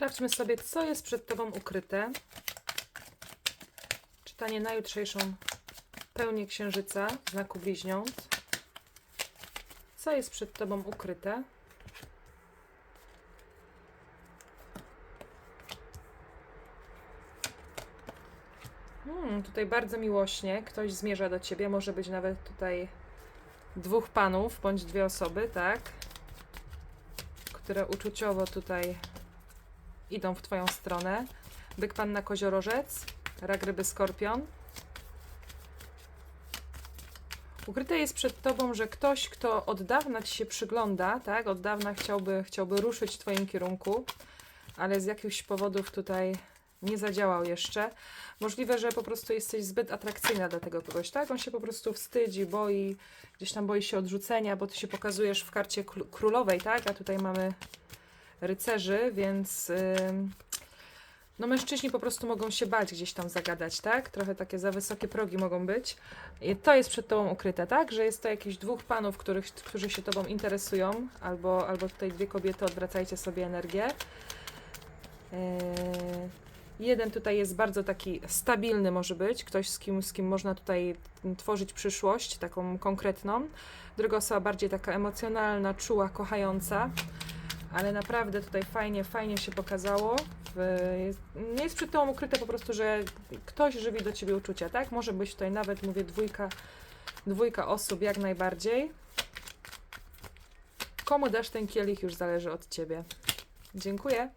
Sprawdźmy sobie, co jest przed Tobą ukryte. Czytanie na jutrzejszą pełnię księżyca, znaku bliźniąt. Co jest przed Tobą ukryte? Hmm, tutaj bardzo miłośnie. Ktoś zmierza do Ciebie. Może być nawet tutaj dwóch panów, bądź dwie osoby, tak? Które uczuciowo tutaj idą w Twoją stronę. Byk Panna Koziorożec, Rak Ryby Skorpion. Ukryte jest przed Tobą, że ktoś, kto od dawna Ci się przygląda, tak? Od dawna chciałby, chciałby ruszyć w Twoim kierunku, ale z jakichś powodów tutaj nie zadziałał jeszcze. Możliwe, że po prostu jesteś zbyt atrakcyjna dla tego kogoś, tak? On się po prostu wstydzi, boi, gdzieś tam boi się odrzucenia, bo Ty się pokazujesz w karcie król- królowej, tak? A tutaj mamy rycerzy, więc no mężczyźni po prostu mogą się bać gdzieś tam zagadać, tak? Trochę takie za wysokie progi mogą być. I to jest przed tobą ukryte, tak? Że jest to jakiś dwóch panów, których, którzy się tobą interesują, albo, albo tutaj dwie kobiety, odwracajcie sobie energię. Yy, jeden tutaj jest bardzo taki stabilny może być, ktoś z kim, z kim można tutaj tworzyć przyszłość, taką konkretną. Druga osoba bardziej taka emocjonalna, czuła, kochająca ale naprawdę tutaj fajnie, fajnie się pokazało. Jest, nie jest przed tobą ukryte po prostu, że ktoś żywi do ciebie uczucia, tak? Może być tutaj nawet, mówię, dwójka, dwójka osób jak najbardziej. Komu dasz ten kielich już zależy od ciebie. Dziękuję.